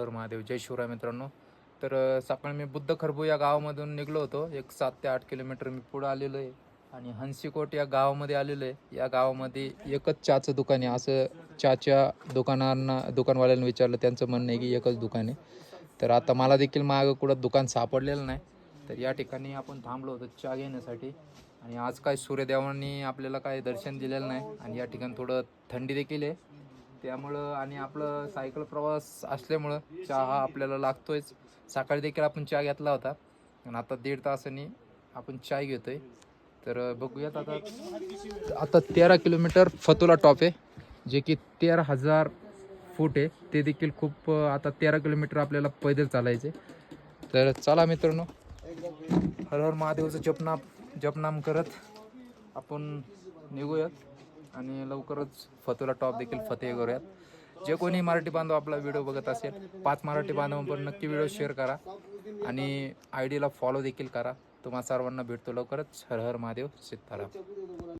तर महादेव जय शिवराय मित्रांनो. तर सकाळी मी बुद्ध खरबू या गावामधून निघलो होतो. एक सात ते आठ किलोमीटर मी पुढं आलेलो आहे. आणि हंसिकोट या गावामध्ये आलेलो आहे. या गावामध्ये एकच चहाचं दुकान आहे. असं चहाच्या दुकानांना दुकानवाल्यांना विचारलं त्यांचं म्हणणं आहे की एकच दुकान आहे. तर आता मला देखील मागं कुठं दुकान सापडलेलं नाही. तर या ठिकाणी आपण थांबलो होतो चहा घेण्यासाठी. आणि आज काय सूर्यदेवांनी आपल्याला काय दर्शन दिलेलं नाही. आणि या ठिकाणी थोडं थंडी देखील आहे. त्यामुळं आणि आपलं सायकल प्रवास असल्यामुळं चहा हा आपल्याला लागतोयच. सकाळी देखील आपण चहा घेतला होता. आणि आता दीड तासांनी आपण चाय घेतोय. तर बघूयात आता. आता तेरा किलोमीटर फतोला टॉप आहे जे की तेरा हजार फूट आहे. ते देखील खूप आता तेरा किलोमीटर आपल्याला पैदल चालायचे. तर चला मित्रांनो. हर हर महादेवचं जपनाम जपनाम करत आपण निघूयात. आणि लवकरच फतूला टॉप देखील फतेह करूयात. जे कोणी मराठी बांधव आपला व्हिडिओ बघत असेल पाच मराठी बांधव पण नक्की व्हिडिओ शेअर करा. आणि आय डीला फॉलो देखील करा. तुम्हा सर्वांना भेटतो लवकरच. हर हर महादेव सीताराम